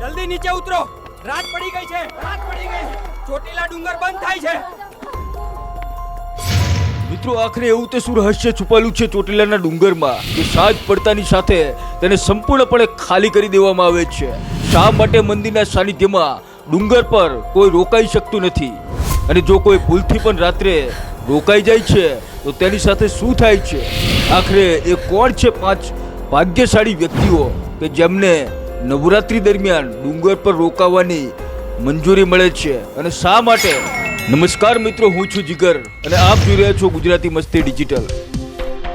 જલ્દી નીચે ઉતરો. રાત પડી ગઈ છે. રાત પડી ગઈ ચોટીલા ડુંગર બંધ થાય છે. મિત્રો, આખરે એવું તે શું રહસ્ય છુપાયેલું છે ચોટીલાના ડુંગરમાં કે સાંજ પડતાની સાથે તેને સંપૂર્ણપણે ખાલી કરી દેવામાં આવે છે. શા માટે મંદિરના સાનિધ્યમાં ડુંગર પર કોઈ રોકાઈ શકતું નથી? અને જો કોઈ ભૂલથી પણ રાત્રે રોકાઈ જાય છે, તો તેની સાથે શું થાય છે? આખરે એ કોણ છે પાંચ ભાગ્યશાળી વ્યક્તિઓ કે જેમને નવરાત્રી દરમિયાન ડુંગર પર રોકાવાની મંજૂરી મળે છે અને શા માટે? નમસ્કાર મિત્રો, હું છું જીગર અને આપ જોઈ રહ્યા છો ગુજરાતી મસ્તી ડિજિટલ.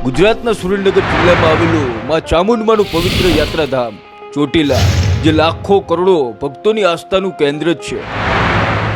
ગુજરાતના સુરેન્દ્રનગર જિલ્લામાં આવેલું મા ચામુંડમાનું પવિત્ર યાત્રાધામ, ચોટીલા, જે લાખો કરોડો ભક્તોની આસ્થાનું કેન્દ્ર છે.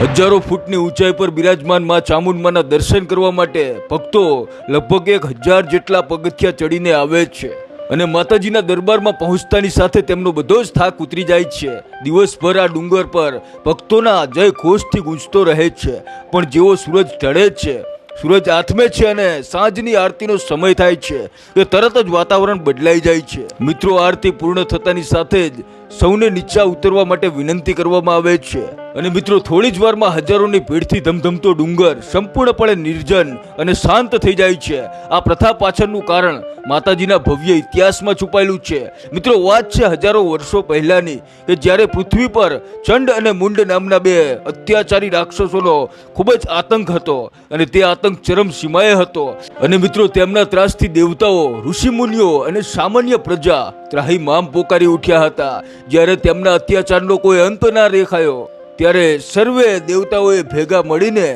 હજારો ફૂટની ઊંચાઈ પર બિરાજમાન મા ચામુંડમાના દર્શન કરવા માટે ભક્તો લગભગ એક હજાર જેટલા પગથિયા ચડીને આવે છે. અને માતાજીના દરબારમાં પહોંચતાની સાથે તેમનો બધો જ થાક ઉતરી જાય છે. દિવસભર આ ડુંગર પર ભક્તોના જય ઘોષથી ગૂંજતો રહે છે. પણ જેવો સૂરજ ઢળે છે, સૂરજ આથમે છે અને સાંજની આરતીનો સમય થાય છે, એ તરત જ વાતાવરણ બદલાઈ જાય છે. મિત્રો, આરતી પૂર્ણ થતાની સાથે જ સૌને નીચા ઉતરવા માટે વિનંતી કરવામાં આવે છે. અને મિત્રો, થોડી જ વારમાં હજારોની ભીડથી ધમધમતો ડુંગર સંપૂર્ણપણે નિર્જન અને શાંત થઈ જાય છે. આ પ્રથા પાછળનું કારણ માતાજીના ભવ્ય ઇતિહાસમાં છુપાયેલું છે. મિત્રો, વાત છે હજારો વર્ષો પહેલાની, કે જ્યારે પૃથ્વી પર ચંડ અને મુંડ નામના બે અત્યાચારી રાક્ષસોનો ખૂબ જ આતંક હતો અને તે આતંક ચરમ સીમાએ હતો. અને મિત્રો, તેમના ત્રાસથી દેવતાઓ, ઋષિમુનિઓ અને સામાન્ય પ્રજા ત્રાહીમામ પોકારી ઉઠ્યા હતા. જ્યારે તેમના અત્યાચારનો કોઈ અંત ના દેખાયો, ત્યારે સર્વે દેવતાઓએ ભેગા મળીને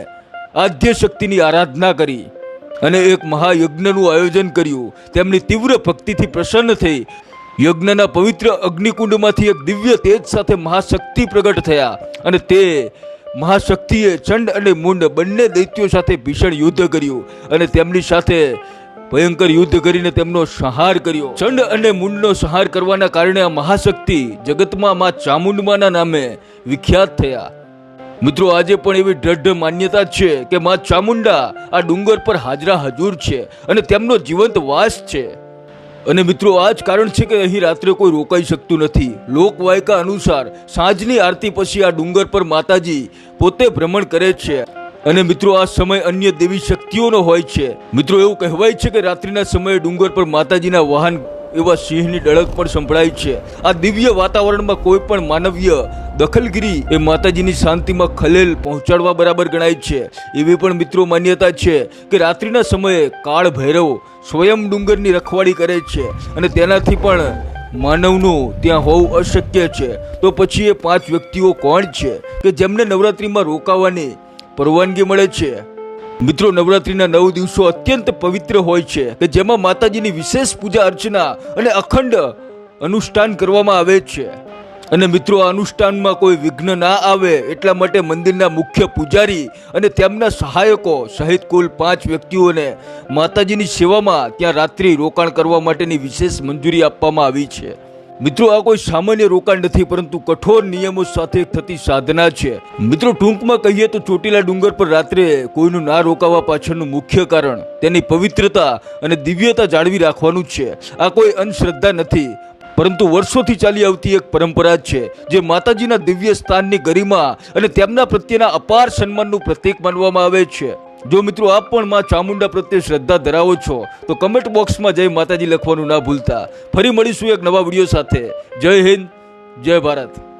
આદ્ય શક્તિની આરાધના કરી અને એક મહાયજ્ઞનું આયોજન કર્યું. તેમની તીવ્ર ભક્તિથી પ્રસન્ન થઈ યજ્ઞના પવિત્ર અગ્નિકુંડમાંથી એક દિવ્ય તેજ સાથે મહાશક્તિ પ્રગટ થયા અને તે મહાશક્તિએ ચંડ અને મુંડ બંને દૈત્યો સાથે ભીષણ યુદ્ધ કર્યું અને તેમની સાથે ભયંકર યુદ્ધ કરીને તેમનો સંહાર કર્યો. ચંડ અને મુંડનો સંહાર કરવાના કારણે આ મહાશક્તિ જગતમાં માં ચામુંડમાના નામે વિખ્યાત થયા. મિત્રો, આજે પણ એવી દ્રઢ માન્યતા છે કે માં ચામુંડા આ ડુંગર પર હાજરા હજુર છે અને તેમનો જીવંત વાસ છે. અને મિત્રો, આ જ કારણ છે કે અહીં રાત્રે કોઈ રોકાઈ શકતું નથી. લોકવાયકા અનુસાર સાંજની આરતી પછી આ ડુંગર પર માતાજી પોતે ભ્રમણ કરે છે. અને મિત્રો, આ સમય અન્ય દેવી શક્તિઓનો હોય છે. મિત્રો, એવું કહેવાય છે કે રાત્રિના સમયે ડુંગર પર માતાજીના વાહન એવા સિંહની ડળક પણ સંભળાય છે. આ દિવ્ય વાતાવરણમાં કોઈ પણ માનવીય દખલગીરી એ માતાજીની શાંતિમાં ખલેલ પહોંચાડવા બરાબર ગણાય છે. એવી પણ મિત્રો માન્યતા છે કે રાત્રિના સમયે કાળ ભૈરવ સ્વયં ડુંગરની રખવાડી કરે છે અને તેનાથી પણ માનવનું ત્યાં હોવું અશક્ય છે. તો પછી એ પાંચ વ્યક્તિઓ કોણ છે કે જેમને નવરાત્રિમાં રોકાવાની પરવાનગી મળે છે. મિત્રો, નવરાત્રિના નવ દિવસો અત્યંત પવિત્ર હોય છે કે જેમાં માતાજીની વિશેષ પૂજા અર્ચના અને અખંડ અનુષ્ઠાન કરવામાં આવે છે. અને મિત્રો, આ અનુષ્ઠાનમાં કોઈ વિઘ્ન ના આવે એટલા માટે મંદિરના મુખ્ય પૂજારી અને તેમના સહાયકો સહિત કુલ પાંચ વ્યક્તિઓને માતાજીની સેવામાં ત્યાં રાત્રિ રોકાણ કરવા માટેની વિશેષ મંજૂરી આપવામાં આવી છે. મિત્રો, આ કોઈ સામાન્ય રોકાણ નથી, પરંતુ કઠોર નિયમો સાથે થતી સાધના છે. મિત્રો, ટૂંકમાં કહીએ તો ચોટીલા ડુંગર પર રાત્રે કોઈનું ના રોકાવા પાછળનું મુખ્ય કારણ તેની પવિત્રતા અને દિવ્યતા જાળવી રાખવાનું છે. આ કોઈ અંધશ્રદ્ધા નથી, પરંતુ વર્ષોથી ચાલી આવતી એક પરંપરા છે, જે માતાજીના દિવ્ય સ્થાનની ગરિમા અને તેમના પ્રત્યેના અપાર સન્માનનું પ્રતીક માનવામાં આવે છે. જો મિત્રો આપ પણ માં ચામુંડા પ્રત્યે શ્રદ્ધા ધરાવો છો, તો કમેન્ટ બોક્સમાં જય માતાજી લખવાનું ના ભૂલતા. ફરી મળીશું એક નવા વીડિયો સાથે. જય હિન્દ, જય ભારત.